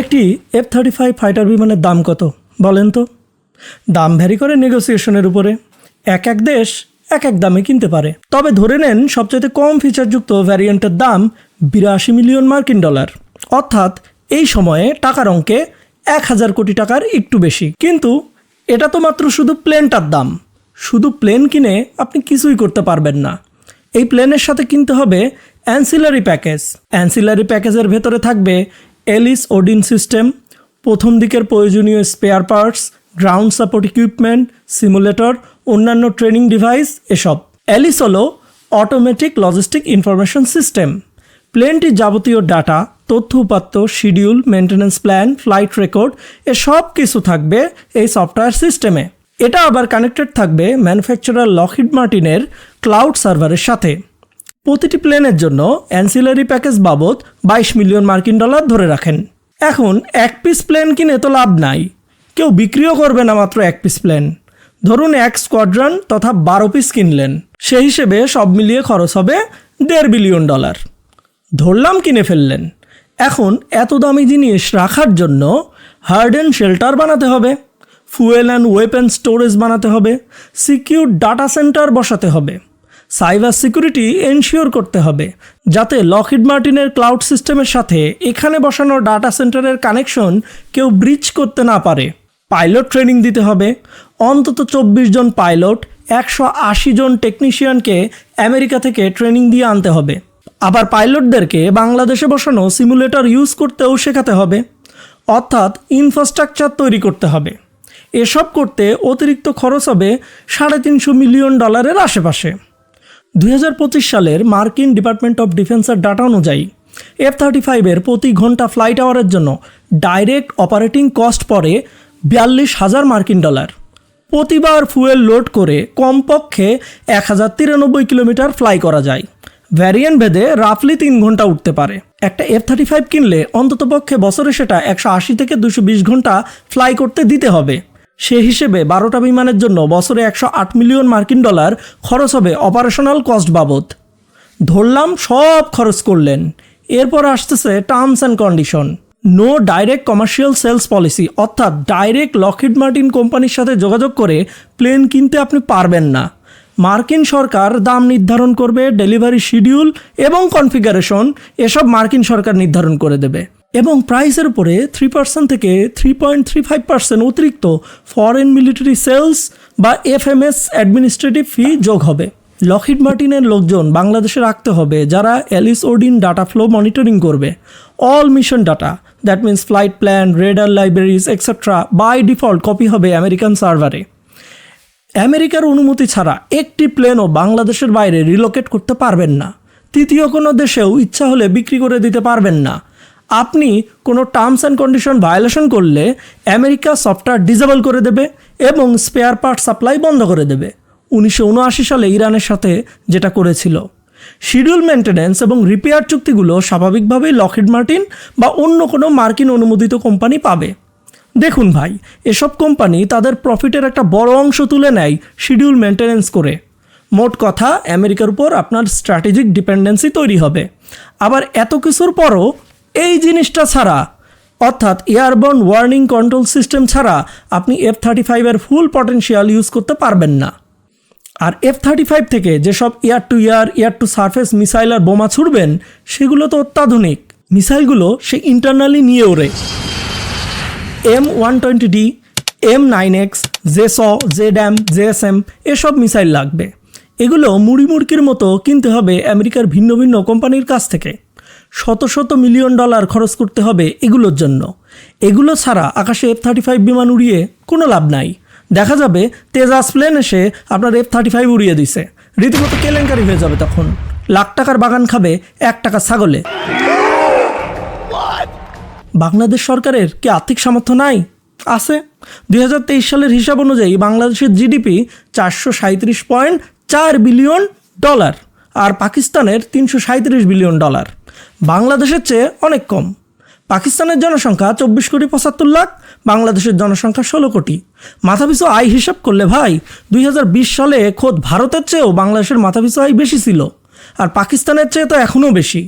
একটি F thirty five fighter বিমানের দাম কত? বলেন তো। দাম ভ্যারি করে নেগোসিয়েশনের উপরে। এক এক দেশ এক এক দামে কিনতে পারে। তবে ধরে নেন সবচেয়ে কম ফিচারযুক্ত ভ্যারিয়েন্টের দাম বিরাশি মিলিয়ন মার্কিন ডলার। অর্থাৎ এই সময়ে টাকার অঙ্কে এক হাজার কোটি টাকার একটু বেশি। কিন্তু এটা তো মাত্র শুধু প্লেনটার দাম। শুধু প্লেন কিনে আপনি কিছুই করতে পারবেন না। এই প্লেনের সাথে কিনতে হবে অ্যান্সিলারি প্যাকেজ অ্যান্সিলারি প্যাকেজের ভেতরে থাকবে এলিস ওডিন সিস্টেম প্রথম দিকের প্রয়োজনীয় spare parts ground support equipment simulator অন্যান্য ট্রেনিং ডিভাইস এসব। অ্যালিস হলো অটোমেটিক লজিস্টিক ইনফরমেশন সিস্টেম প্লেনটির যাবতীয় ডাটা তথ্য উপাত্ত schedule maintenance plan flight record এ সব কিছু থাকবে এই সফটওয়্যার সিস্টেমে এটা আবার কানেক্টেড থাকবে ম্যানুফ্যাকচারার লকহিড মার্টিনের ক্লাউড সার্ভারের সাথে। প্রতিটি প্লেনের জন্য অ্যান্সিলারি প্যাকেজ বাবদ বাইশ মিলিয়ন মার্কিন ডলার ধরে রাখেন। এখন এক পিস প্লেন কিনে তো লাভ নাই। কেউ বিক্রিও করবে না মাত্র এক পিস প্লেন। ধরুন এক স্কোয়াড্রন তথা বারো পিস কিনলেন। সেই হিসেবে সব মিলিয়ে খরচ হবে দেড় বিলিয়ন ডলার। ধরলাম কিনে ফেললেন। এখন এত দামি জিনিস রাখার জন্য হার্ড অ্যান্ড শেল্টার বানাতে হবে। ফুয়েল অ্যান্ড ওয়েপেন স্টোরেজ বানাতে হবে। সিকিউর ডাটা সেন্টার বসাতে হবে। সাইবার সিকিউরিটি এনশিওর করতে হবে, যাতে লকহিড মার্টিনের ক্লাউড সিস্টেমের সাথে এখানে বসানো ডাটা সেন্টারের কানেকশন কেউ ব্রিজ করতে না পারে। পাইলট ট্রেনিং দিতে হবে। অন্তত চব্বিশ জন পাইলট, একশো আশি জন টেকনিশিয়ানকে আমেরিকা থেকে ট্রেনিং দিয়ে আনতে হবে। আবার পাইলটদেরকে বাংলাদেশে বসানো সিমুলেটর ইউজ করতেও শেখাতে হবে। অর্থাৎ ইনফ্রাস্ট্রাকচার তৈরি করতে হবে। এসব করতে অতিরিক্ত খরচ হবে সাড়ে তিনশো মিলিয়ন ডলারের আশেপাশে। দুই হাজার পঁচিশ সালের মার্কিন ডিপার্টমেন্ট অফ ডিফেন্সের ডাটা অনুযায়ী এফ থার্টি ফাইভের প্রতি ঘণ্টা ফ্লাইট আওয়ারের জন্য ডাইরেক্ট অপারেটিং কস্ট পড়ে বিয়াল্লিশ হাজার মার্কিন ডলার। প্রতিবার ফুয়েল লোড করে কমপক্ষে এক হাজার তিরানব্বই কিলোমিটার ফ্লাই করা যায়। ভ্যারিয়েন্ট ভেদে রাফলি তিন ঘণ্টা উঠতে পারে। একটা এফ থার্টি ফাইভ কিনলে অন্ততপক্ষে বছরে সেটা একশো আশি থেকে দুশো বিশ ঘণ্টা ফ্লাই করতে দিতে হবে। সে হিসেবে বারোটা বিমানের জন্য বছরে একশো আট মিলিয়ন মার্কিন ডলার খরচ হবে অপারেশনাল কস্ট বাবদ। ধরলাম সব খরচ করলেন। এরপর আসতেছে terms and condition no direct commercial sales policy অর্থাৎ ডাইরেক্ট লকহিড মার্টিন কোম্পানির সাথে যোগাযোগ করে প্লেন কিনতে আপনি পারবেন না। মার্কিন সরকার দাম নির্ধারণ করবে ডেলিভারি শিডিউল এবং কনফিগারেশন এসব মার্কিন সরকার নির্ধারণ করে দেবে। এবং প্রাইসের উপরে থ্রি পার্সেন্ট থেকে three point three five percent অতিরিক্ত ফরেন মিলিটারি সেলস বা এফএমএস অ্যাডমিনিস্ট্রেটিভ ফি যোগ হবে। লকহিড মার্টিনের লোকজন বাংলাদেশে রাখতে হবে, যারা ALIS Odin data flow monitoring করবে। All mission data that means flight plan radar libraries etcetera by default copy হবে আমেরিকান সার্ভারে আমেরিকার অনুমতি ছাড়া একটি প্লেনও বাংলাদেশের বাইরে রিলোকেট করতে পারবেন না। তৃতীয় কোনো দেশেও ইচ্ছা হলে বিক্রি করে দিতে পারবেন না। আপনি কোনো টার্মস অ্যান্ড কন্ডিশন ভায়োলেশন করলে আমেরিকা সফটওয়্যার ডিজেবল করে দেবে এবং স্পেয়ার পার্ট সাপ্লাই বন্ধ করে দেবে। উনিশশো উনআশি সালে ইরানের সাথে যেটা করেছিল। শিডিউল মেনটেন্যান্স এবং রিপেয়ার চুক্তিগুলো স্বাভাবিকভাবেই লকহিড মার্টিন বা অন্য কোনো মার্কিন অনুমোদিত কোম্পানি পাবে। দেখুন ভাই, এসব কোম্পানি তাদের প্রফিটের একটা বড় অংশ তুলে নেয় শিডিউল মেনটেন্যান্স করে। মোট কথা আমেরিকার উপর আপনার স্ট্র্যাটেজিক ডিপেন্ডেন্সি তৈরি হবে। আবার এত কিছুর পরও এই জিনিসটা ছাড়া, অর্থাৎ এয়ারবর্ন ওয়ার্নিং কন্ট্রোল সিস্টেম ছাড়া আপনি এফ থার্টি ফাইভের ফুল পটেনশিয়াল ইউজ করতে পারবেন না। আর এফ থার্টি ফাইভ থেকে যেসব air to air air to surface missile আর বোমা ছুড়বেন, সেগুলো তো অত্যাধুনিক। মিসাইলগুলো সে ইন্টারনালি নিয়ে ওড়ে। M one twenty D M nine X JASSM JSM এসব মিসাইল লাগবে। এগুলো মুড়ি মুড়কির মতো কিনতে হবে আমেরিকার ভিন্ন ভিন্ন কোম্পানির কাছ থেকে। শত শত মিলিয়ন ডলার খরচ করতে হবে এগুলোর জন্য। এগুলো ছাড়া আকাশে এফ থার্টি ফাইভ বিমান উড়িয়ে কোনো লাভ নাই। দেখা যাবে তেজাস প্লেন এসে আপনার এফ থার্টি ফাইভ উড়িয়ে দিছে। রীতিমতো কেলেঙ্কারি হয়ে যাবে তখন। লাখ টাকার বাগান খাবে এক টাকা ছাগলে। বাংলাদেশ সরকারের কি আর্থিক সামর্থ্য নাই? আছে। দু হাজার তেইশ সালের হিসাব অনুযায়ী বাংলাদেশের জিডিপি চারশো সাঁত্রিশ পয়েন্ট চার বিলিয়ন ডলার আর পাকিস্তানের তিনশো সাঁত্রিশ বিলিয়ন ডলার। বাংলাদেশের চেয়ে অনেক কম। পাকিস্তানের জনসংখ্যা চব্বিশ কোটি পঁচাত্তর লাখ, বাংলাদেশের জনসংখ্যা ষোলো কোটি। মাথাপিছু আয় হিসাব করলে ভাই, দুই হাজার বিশ সালে খোদ ভারতের চেয়েও বাংলাদেশের মাথাপিছু আয় বেশি ছিল, আর পাকিস্তানের চেয়ে তো এখনও বেশি।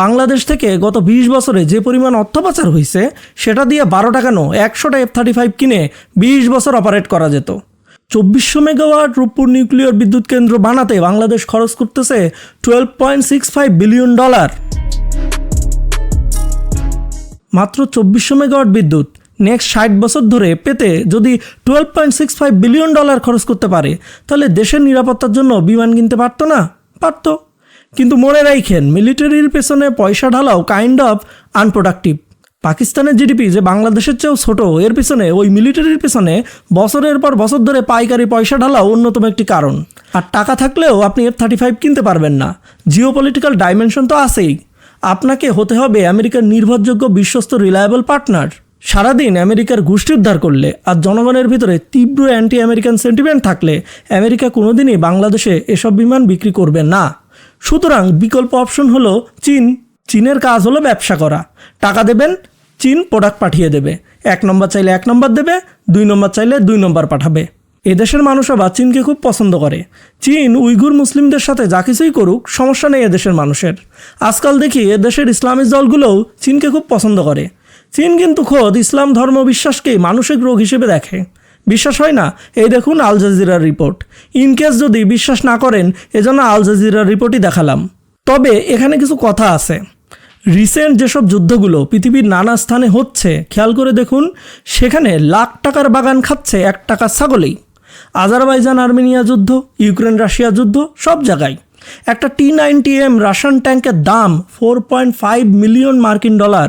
বাংলাদেশ থেকে গত বিশ বছরে যে পরিমাণ অর্থ পাচার হয়েছে সেটা দিয়ে বারো টাকা নো একশোটা এফ থার্টি ফাইভ কিনে বিশ বছর অপারেট করা যেত। চব্বিশশো মেগাওয়াট রূপপুর নিউক্লিয়ার বিদ্যুৎ কেন্দ্র বানাতে বাংলাদেশ খরচ করতেছে twelve point six five billion dollar মাত্র চব্বিশশো মেগাওয়াট বিদ্যুৎ নেক্সট ষাট বছর ধরে পেতে যদি twelve point six five billion dollar খরচ করতে পারে, তাহলে দেশের নিরাপত্তার জন্য বিমান কিনতে পারতো না, পারতো। কিন্তু মনে রাখেন মিলিটারির পেছনে পয়সা ঢালাও কাইন্ড অফ আনপ্রোডাক্টিভ পাকিস্তানের জিডিপি যে বাংলাদেশের চেয়েও ছোট, এর পেছনে, ওই মিলিটারির পেছনে বছরের পর বছর ধরে পাইকারি পয়সা ঢালাও অন্যতম একটি কারণ। আর টাকা থাকলেও আপনি এফ থার্টি ফাইভ কিনতে পারবেন না। জিও পলিটিক্যাল ডাইমেনশন তো আছেই। আপনাকে হতে হবে আমেরিকার নির্ভরযোগ্য বিশ্বস্ত রিলায়েবল পার্টনার সারাদিন আমেরিকার গোষ্ঠী উদ্ধার করলে আর জনগণের ভিতরে তীব্র অ্যান্টি আমেরিকান সেন্টিমেন্ট থাকলে আমেরিকা কোনোদিনই বাংলাদেশে এসব বিমান বিক্রি করবে না। সুতরাং বিকল্প অপশন হলো চীন। চীনের কাজ হলো ব্যবসা করা। টাকা দেবেন চীন প্রোডাক্ট পাঠিয়ে দেবে। এক নম্বর চাইলে এক নম্বর দেবে, দুই নম্বর চাইলে দুই নম্বর পাঠাবে। এদেশের মানুষ আবার চীনকে খুব পছন্দ করে। চীন, উইঘুর মুসলিমদের সাথে যা কিছুই করুক, সমস্যা নেই এদেশের মানুষের। আজকাল দেখি এদেশের ইসলামিক দলগুলোও চীনকে খুব পছন্দ করে। চীন কিন্তু খোদ ইসলাম ধর্ম বিশ্বাসকেই মানসিক রোগ হিসেবে দেখে। বিশ্বাস হয় না? এই দেখুন আল জাজিরার রিপোর্ট। ইনকেস যদি বিশ্বাস না করেন, এজন্য আল জাজিরার রিপোর্টই দেখালাম। তবে এখানে কিছু কথা আছে। রিসেন্ট যেসব যুদ্ধগুলো পৃথিবীর নানা স্থানে হচ্ছে, খেয়াল করে দেখুন, সেখানে লাখ টাকার বাগান খাচ্ছে এক টাকার ছাগলেই। আজারবাইজান আর্মেনিয়া যুদ্ধ, ইউক্রেন রাশিয়া যুদ্ধ, সব জায়গায়। একটা টি নাইনটি এম রাশিয়ান ট্যাঙ্কের দাম ফোর পয়েন্ট ফাইভ মিলিয়ন মার্কিন ডলার,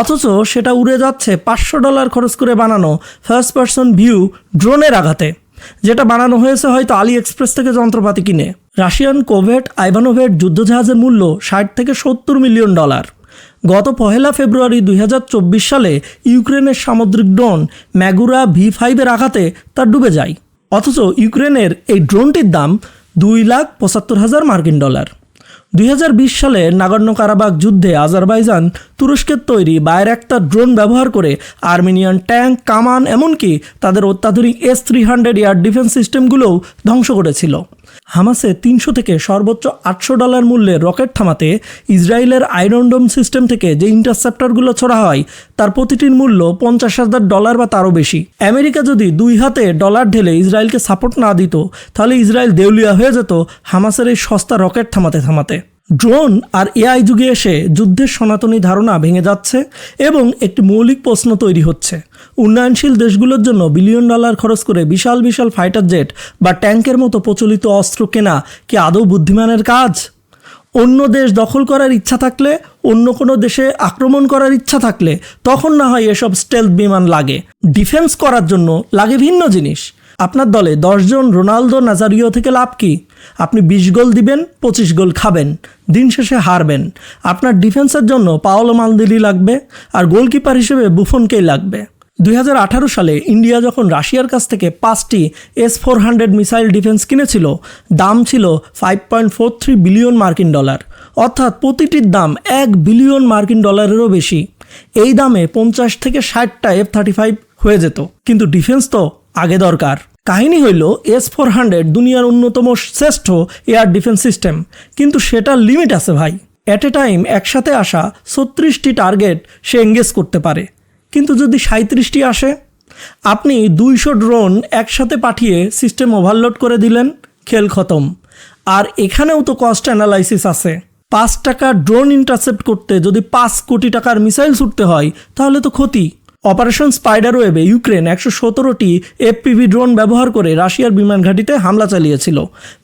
অথচ সেটা উড়ে যাচ্ছে পাঁচশো ডলার খরচ করে বানানো ফার্স্ট পার্সন ভিউ ড্রোনের আঘাতে। যেটা বানানো হয়েছে হয়তো আলি এক্সপ্রেস থেকে যন্ত্রপাতি কিনে। রাশিয়ান কোভেট আইভানোভেট যুদ্ধজাহাজের মূল্য ষাট থেকে সত্তর মিলিয়ন ডলার। গত পহেলা ফেব্রুয়ারি দুই হাজার চব্বিশ সালে ইউক্রেনের সামুদ্রিক ড্রোন ম্যাগুরা ভি ফাইভের আঘাতে তা ডুবে যায়। অথচ ইউক্রেনের এই ড্রোনটির দাম দুই লাখ পঁচাত্তর হাজার মার্কিন ডলার। দুই হাজার বিশ সালে নাগর্ণ কারাবাগ যুদ্ধে আজারবাইজান তুরস্কের তৈরি একটা ড্রোন ব্যবহার করে আর্মেনিয়ান ট্যাঙ্ক, কামান, এমনকি তাদের অত্যাধুনিক S three hundred air defence সিস্টেমগুলোও ধ্বংস করেছিল। হামাসে তিনশো থেকে সর্বোচ্চ আটশো ডলার মূল্যে রকেট থামাতে ইসরায়েলের আয়রনডোম সিস্টেম থেকে যে ইন্টারসেপ্টারগুলো ছড়া হয়, তার প্রতিটির মূল্য পঞ্চাশ হাজার ডলার বা তারও বেশি। আমেরিকা যদি দুই হাতে ডলার ঢেলে ইসরায়েলকে সাপোর্ট না দিত, তাহলে ইসরায়েল দেউলিয়া হয়ে যেত হামাসের এই সস্তা রকেট থামাতে থামাতে। ড্রোন আর এআই যুগে এসে যুদ্ধের সনাতনী ধারণা ভেঙে যাচ্ছে এবং একটি মৌলিক প্রশ্ন তৈরি হচ্ছে। উন্নয়নশীল দেশগুলোর জন্য বিলিয়ন ডলার খরচ করে বিশাল বিশাল ফাইটার জেট বা ট্যাঙ্কের মতো প্রচলিত অস্ত্র কেনা কি আদৌ বুদ্ধিমানের কাজ? অন্য দেশ দখল করার ইচ্ছা থাকলে, অন্য কোনো দেশে আক্রমণ করার ইচ্ছা থাকলে তখন না হয় এসব স্টেলথ বিমান লাগে। ডিফেন্স করার জন্য লাগে ভিন্ন জিনিস। আপনার দলে দশজন রোনালদো নাজারিও থেকে লাভ কি? আপনি বিশ গোল দিবেন, পঁচিশ গোল খাবেন, দিন শেষে হারবেন। আপনার ডিফেন্সের জন্য পাওলো মালদিলি লাগবে আর গোলকিপার হিসেবে বুফনকেই লাগবে। দুই হাজার আঠারো সালে ইন্ডিয়া যখন রাশিয়ার কাছ থেকে পাঁচটি S four hundred missile defence কিনেছিল, দাম ছিল five point four three billion মার্কিন ডলার। অর্থাৎ প্রতিটির দাম এক বিলিয়ন মার্কিন ডলারেরও বেশি। এই দামে পঞ্চাশ থেকে ষাটটা এফ থার্টি ফাইভ হয়ে যেত। কিন্তু ডিফেন্স তো আগে দরকার। কাহিনী হইল এস ফোর হান্ড্রেড দুনিয়ার অন্যতম শ্রেষ্ঠ এয়ার ডিফেন্স সিস্টেম কিন্তু সেটার লিমিট আছে ভাই। অ্যাট এ টাইম একসাথে আসা ছত্রিশটি টার্গেট সে এঙ্গেজ করতে পারে। কিন্তু যদি সাঁত্রিশটি আসে, আপনি দুইশো ড্রোন একসাথে পাঠিয়ে সিস্টেম ওভারলোড করে দিলেন, খেল খতম। আর এখানেও তো কস্ট অ্যানালাইসিস আছে। পাঁচ টাকা ড্রোন ইন্টারসেপ্ট করতে যদি পাঁচ কোটি টাকার মিসাইল ছুটতে হয়, তাহলে তো ক্ষতি। অপারেশন স্পাইডার ওয়েবে ইউক্রেন একশো সতেরোটি এফপিভি ড্রোন ব্যবহার করে রাশিয়ার বিমান ঘাঁটিতে হামলা চালিয়েছিল।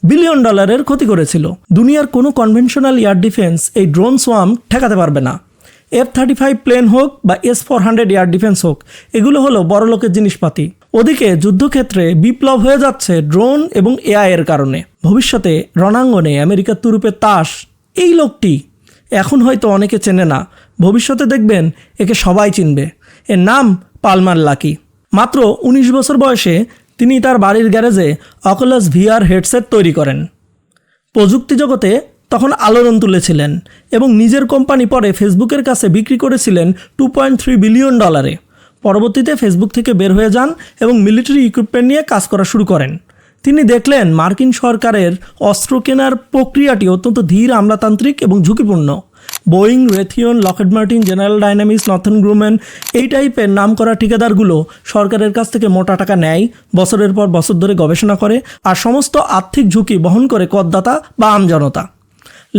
বিলিয়ন ডলারের ক্ষতি করেছিল। দুনিয়ার কোনো কনভেনশনাল এয়ার ডিফেন্স এই ড্রোন সোয়াম ঠেকাতে পারবে না। এফ থার্টি ফাইভ প্লেন হোক বা S four hundred air defence হোক, এগুলো হলো বড় লোকের জিনিসপাতি। ওদিকে যুদ্ধক্ষেত্রে বিপ্লব হয়ে যাচ্ছে ড্রোন এবং এআই এর কারণে। ভবিষ্যতে রণাঙ্গনে আমেরিকার তুরুপের তাস, এই লোকটি। এখন হয়তো অনেকে চেনে না। ভবিষ্যতে দেখবেন একে সবাই চিনবে। এর নাম পালমার লাকি। মাত্র ১৯ বছর বয়সে তিনি তার বাড়ির গ্যারেজে অকলাস ভিআর হেডসেট তৈরি করেন। প্রযুক্তি জগতে তখন আলোড়ন তুলেছিলেন এবং নিজের কোম্পানি পরে ফেসবুকের কাছে বিক্রি করেছিলেন টু পয়েন্ট থ্রি বিলিয়ন ডলারে পরবর্তীতে ফেসবুক থেকে বের হয়ে যান এবং মিলিটারি ইকুইপমেন্ট নিয়ে কাজ করা শুরু করেন। তিনি দেখলেন মার্কিন সরকারের অস্ত্র কেনার প্রক্রিয়াটি অত্যন্ত ধীর, আমলাতান্ত্রিক এবং ঝুঁকিপূর্ণ। Boeing Raytheon Lockheed Martin General Dynamics Northrop Grumman এই টাইপের নাম করা ঠিকাদারগুলো সরকারের কাছ থেকে মোটা টাকা নেয়, বছরের পর বছর ধরে গবেষণা করে আর সমস্ত আর্থিক ঝুঁকি বহন করে করদাতা বা আমজনতা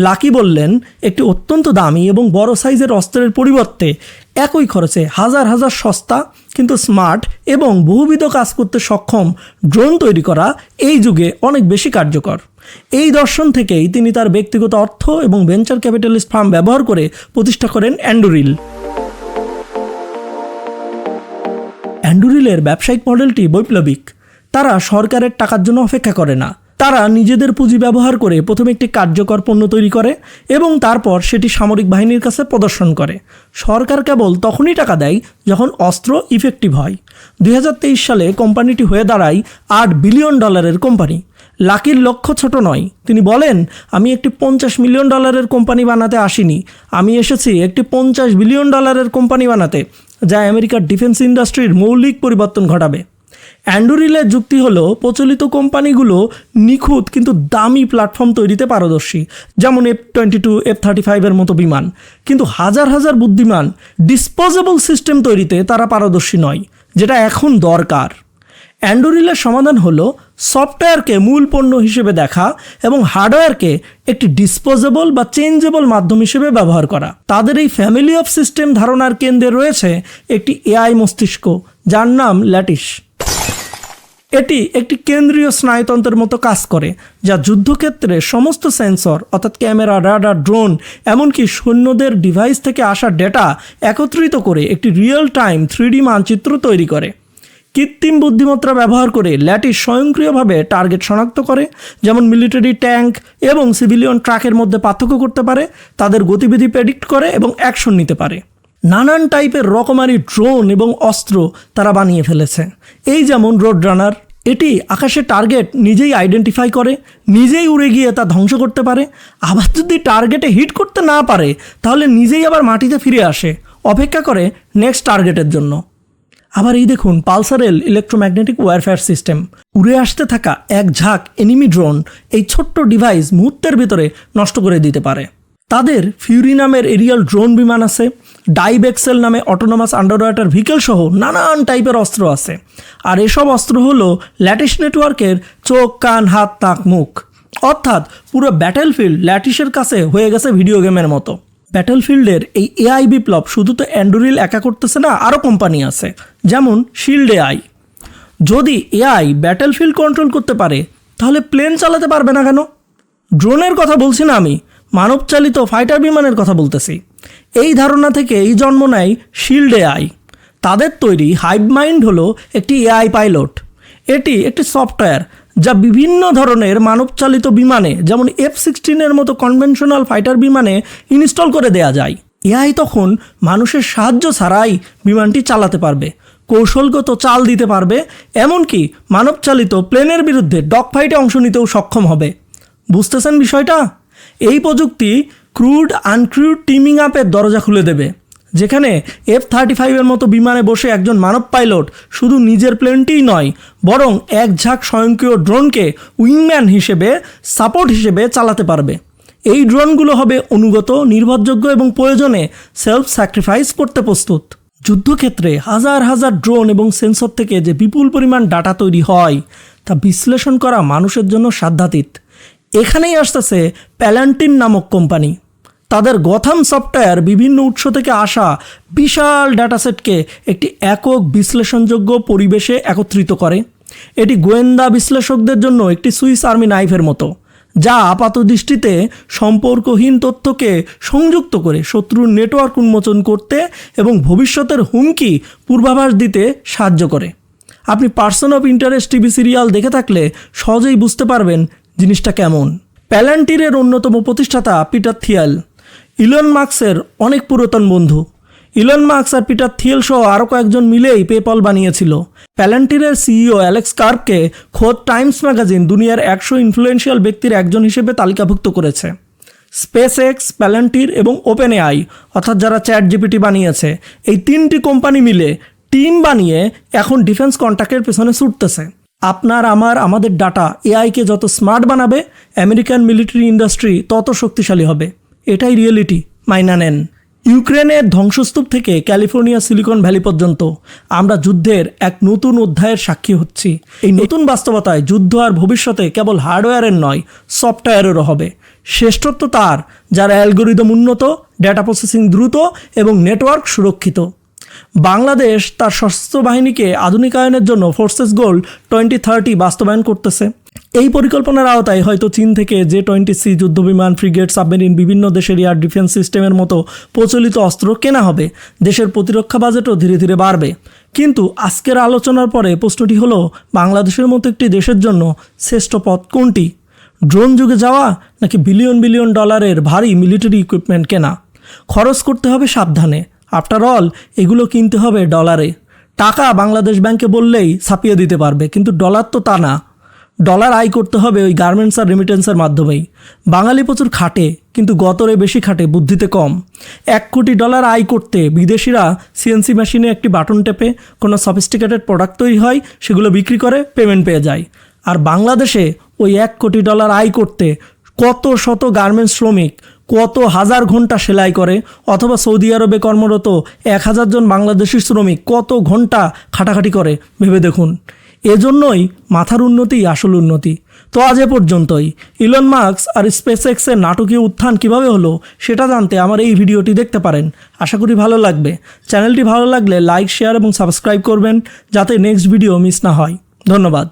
লাকি বললেন, একটি অত্যন্ত দামি এবং বড় সাইজের অস্ত্রের পরিবর্তে একই খরচে হাজার হাজার সস্তা, কিন্তু স্মার্ট এবং বহুবিধ কাজ করতে সক্ষম ড্রোন তৈরি করা এই যুগে অনেক বেশি কার্যকর। এই দর্শন থেকেই তিনি তার ব্যক্তিগত অর্থ এবং ভেঞ্চার ক্যাপিটালিস্ট ফার্ম ব্যবহার করে প্রতিষ্ঠা করেন অ্যান্ডুরিল। অ্যান্ডুরিলের ব্যবসায়িক মডেলটি বৈপ্লবিক। তারা সরকারের টাকার জন্য অপেক্ষা করে না। তারা নিজেদের পুঁজি ব্যবহার করে প্রথমে একটি কার্যকর পণ্য তৈরি করে এবং তারপর সেটি সামরিক বাহিনীর কাছে প্রদর্শন করে। সরকার কেবল তখনই টাকা দেয় যখন অস্ত্র ইফেক্টিভ হয়। দুই হাজার তেইশ সালে কোম্পানিটি হয়ে দাঁড়ায় আট বিলিয়ন ডলারের কোম্পানি। লাকির লক্ষ্য ছোট নয়। তিনি বলেন, আমি একটি পঞ্চাশ মিলিয়ন ডলারের কোম্পানি বানাতে আসিনি। আমি এসেছি একটি পঞ্চাশ বিলিয়ন ডলারের কোম্পানি বানাতে, যা আমেরিকার ডিফেন্স ইন্ডাস্ট্রির মৌলিক পরিবর্তন ঘটাবে। অ্যান্ডুরিলের যুক্তি হলো, প্রচলিত কোম্পানিগুলো নিখুঁত কিন্তু দামি প্ল্যাটফর্ম তৈরিতে পারদর্শী, যেমন F twenty two F thirty ফাইভের মতো বিমান। কিন্তু হাজার হাজার বুদ্ধিমান ডিসপোজেবল সিস্টেম তৈরিতে তারা পারদর্শী নয়, যেটা এখন দরকার। অ্যান্ডোরিলের সমাধান হলো সফটওয়্যারকে মূল পণ্য হিসেবে দেখা এবং হার্ডওয়্যারকে একটি ডিসপোজেবল বা চেঞ্জেবল মাধ্যম হিসেবে ব্যবহার করা। তাদের এই ফ্যামিলি অফ সিস্টেম ধারণার কেন্দ্রে রয়েছে একটি এআই মস্তিষ্ক, যার নাম ল্যাটিস। এটি একটি কেন্দ্রীয় স্নায়ুতন্ত্রের মতো কাজ করে, যা যুদ্ধক্ষেত্রে সমস্ত সেন্সর অর্থাৎ ক্যামেরা রাডার ড্রোন এমনকি সৈন্যদের ডিভাইস থেকে আসা ডেটা একত্রিত করে একটি রিয়েল টাইম থ্রিডি মানচিত্র তৈরি করে। কৃত্রিম বুদ্ধিমত্তা ব্যবহার করে ল্যাটিস স্বয়ংক্রিয়ভাবে টার্গেট শনাক্ত করে, যেমন মিলিটারি ট্যাঙ্ক এবং সিভিলিয়ন ট্রাকের মধ্যে পার্থক্য করতে পারে, তাদের গতিবিধি প্রেডিক্ট করে এবং অ্যাকশন নিতে পারে। নানান টাইপের রকমারি ড্রোন এবং অস্ত্র তারা বানিয়ে ফেলেছে। এই যেমন রোড রানার এটি আকাশে টার্গেট নিজেই আইডেন্টিফাই করে, নিজেই উড়ে গিয়ে তা ধ্বংস করতে পারে। আবার যদি টার্গেটে হিট করতে না পারে, তাহলে নিজেই আবার মাটিতে ফিরে আসে। অপেক্ষা করে নেক্সট টার্গেটের জন্য। আবার এই দেখুন পালসারেল ইলেকট্রোম্যাগনেটিক ওয়ারফেয়ার সিস্টেম উড়ে আসতে থাকা এক ঝাঁক এনিমি ড্রোন এই ছোট্ট ডিভাইস মুহূর্তের ভিতরে নষ্ট করে দিতে পারে। তাদের ফিউরি নামের এরিয়াল ড্রোন বিমান আছে ডাইবেক্সেল নামে অটোনোমাস আন্ডার ওয়াটার ভিকেল সহ নানান টাইপের অস্ত্র আছে। আর এসব অস্ত্র হলো ল্যাটিস নেটওয়ার্কের চোখ, কান, হাত তাক মুখ। অর্থাৎ পুরো ব্যাটেলফিল্ড ল্যাটিসের কাছে হয়ে গেছে ভিডিও গেমের মতো। ব্যাটেলফিল্ডের এই এআই বিপ্লব শুধু তো অ্যান্ডোরিল একা করতেছে না আরও কোম্পানি আছে। যেমন শিল্ড এআই যদি এআই ব্যাটেলফিল্ড কন্ট্রোল করতে পারে, তাহলে প্লেন চালাতে পারবে না কেন? ড্রোনের কথা বলছি না আমি মানবচালিত ফাইটার বিমানের কথা বলতেছি। এই ধারণা থেকে এই জন্ম নেয় শিল্ড এআই তাদের তৈরি হাইভ মাইন্ড হলো একটি এআই পাইলট এটি একটি সফটওয়্যার যা বিভিন্ন ধরনের মানবচালিত বিমানে, যেমন এফ সিক্সটিনের মতো কনভেনশনাল ফাইটার বিমানে ইনস্টল করে দেয়া যায়। এআই তখন মানুষের সাহায্য ছাড়াই বিমানটি চালাতে পারবে। কৌশলগত চাল দিতে পারবে, এমনকি মানবচালিত প্লেনের বিরুদ্ধে ডগ ফাইটে অংশ নিতেও সক্ষম হবে। বুঝতেছেন বিষয়টা? এই প্রযুক্তি ক্রুড আনক্রুড টিমিং আপের দরজা খুলে দেবে, যেখানে এফ থার্টি ফাইভের মতো বিমানে বসে একজন মানব পাইলট শুধু নিজের প্লেনটিই নয়, বরং এক ঝাঁক স্বয়ংক্রিয় ড্রোনকে উইংম্যান হিসেবে, সাপোর্ট হিসেবে চালাতে পারবে। এই ড্রোনগুলো হবে অনুগত, নির্ভরযোগ্য এবং প্রয়োজনে সেলফ স্যাক্রিফাইস করতে প্রস্তুত। যুদ্ধক্ষেত্রে হাজার হাজার ড্রোন এবং সেন্সর থেকে যে বিপুল পরিমাণ ডাটা তৈরি হয়, তা বিশ্লেষণ করা মানুষের জন্য সাধ্যাতীত। এখানেই আসতেছে প্যালান্টিন নামক কোম্পানি। তাদের গথাম সফটওয়্যার বিভিন্ন উৎস থেকে আসা বিশাল ডাটাসেটকে একটি একক বিশ্লেষণযোগ্য পরিবেশে একত্রিত করে। এটি গোয়েন্দা বিশ্লেষকদের জন্য একটি সুইস আর্মি নাইফের মতো। যা আপাত দৃষ্টিতে সম্পর্কহীন তথ্যকে সংযুক্ত করে শত্রুর নেটওয়ার্ক উন্মোচন করতে এবং ভবিষ্যতের হুমকি পূর্বাভাস দিতে সাহায্য করে। আপনি person of interest TV serial দেখে থাকলে সহজেই বুঝতে পারবেন জিনিসটা কেমন। প্যালান্টিরের অন্যতম প্রতিষ্ঠাতা পিটার থিয়াল। ইলন মার্কসের অনেক পুরাতন বন্ধু। ইলন মার্কস আর পিটার থিয়েল সহ আরও কয়েকজন মিলেই পেপল বানিয়েছিল। প্যালান্টিরের সিইও অ্যালেক্স কার্পকে খোদ টাইমস ম্যাগাজিন দুনিয়ার একশো ইনফ্লুয়েন্সিয়াল ব্যক্তির একজন হিসেবে তালিকাভুক্ত করেছে। স্পেস এক্স প্যালেন্টির এবং ওপেন এআই অর্থাৎ যারা চ্যাট জিপিটি বানিয়েছে, এই তিনটি কোম্পানি মিলে টিম বানিয়ে এখন ডিফেন্স কন্ট্রাক্টের পেছনে ছুটতেছে। আপনার, আমার, আমাদের ডাটা এআইকে যত স্মার্ট বানাবে, আমেরিকান মিলিটারি ইন্ডাস্ট্রি তত শক্তিশালী হবে। এটাই রিয়েলিটি মাইনা নেন ইউক্রেনের ধ্বংসস্তূপ থেকে ক্যালিফোর্নিয়া সিলিকন ভ্যালি পর্যন্ত আমরা যুদ্ধের এক নতুন অধ্যায়ের সাক্ষী হচ্ছি। এই নতুন বাস্তবতায় যুদ্ধ আর ভবিষ্যতে কেবল হার্ডওয়্যারের নয়, সফটওয়্যারেরও হবে। শ্রেষ্ঠত্ব তার, যার অ্যালগোরিদম উন্নত, ডেটা প্রসেসিং দ্রুত এবং নেটওয়ার্ক সুরক্ষিত। বাংলাদেশ তার সশস্ত্র বাহিনীকে আধুনিকায়নের জন্য ফোর্সেস গোল্ড টোয়েন্টি থার্টি বাস্তবায়ন করতেছে। এই পরিকল্পনার আওতায় হয়তো চীন থেকে জে টোয়েন্টি সি যুদ্ধবিমান, ফ্রিগেট, সাবমেরিন, বিভিন্ন দেশের এয়ার ডিফেন্স সিস্টেমের মতো প্রচলিত অস্ত্র কেনা হবে। দেশের প্রতিরক্ষা বাজেটও ধীরে ধীরে বাড়বে। কিন্তু আজকের আলোচনার পরে প্রশ্নটি হলো, বাংলাদেশের মতো একটি দেশের জন্য শ্রেষ্ঠ পথ কোনটি? ড্রোন যুগে যাওয়া নাকি বিলিয়ন বিলিয়ন ডলারের ভারী মিলিটারি ইকুইপমেন্ট কেনা? খরচ করতে হবে সাবধানে। আফটার অল, এগুলো কিনতে হবে ডলারে। টাকা বাংলাদেশ ব্যাংকে বললেই ছাপিয়ে দিতে পারবে, কিন্তু ডলার তো তা না। ডলার আয় করতে হবে ওই গার্মেন্টস আর রেমিটেন্সের মাধ্যমেই। বাঙালি প্রচুর খাটে, কিন্তু গতরে বেশি খাটে, বুদ্ধিতে কম। এক কোটি ডলার আয় করতে বিদেশিরা সিএনসি মেশিনে একটি বাটন টেপে কোনো সফিস্টিকেটেড প্রোডাক্ট তৈরি হয়, সেগুলো বিক্রি করে পেমেন্ট পেয়ে যায়। আর বাংলাদেশে ওই এক কোটি ডলার আয় করতে কত শত গার্মেন্টস শ্রমিক, কত হাজার ঘণ্টা সেলাই করে, অথবা সৌদি আরবে কর্মরত এক হাজার জন বাংলাদেশি শ্রমিক কত ঘণ্টা খাটাখাটি করে, ভেবে দেখুন। এজন্যই মাথার উন্নতি আসল উন্নতি। তো আজ এ পর্যন্তই। ইলন মার্কস আর স্পেস এক্সের নাটকীয় উত্থান কীভাবে হলো সেটা জানতে আমার এই ভিডিওটি দেখতে পারেন। আশা করি ভালো লাগবে। চ্যানেলটি ভালো লাগলে লাইক, শেয়ার এবং সাবস্ক্রাইব করবেন যাতে নেক্সট ভিডিও মিস না হয়। ধন্যবাদ।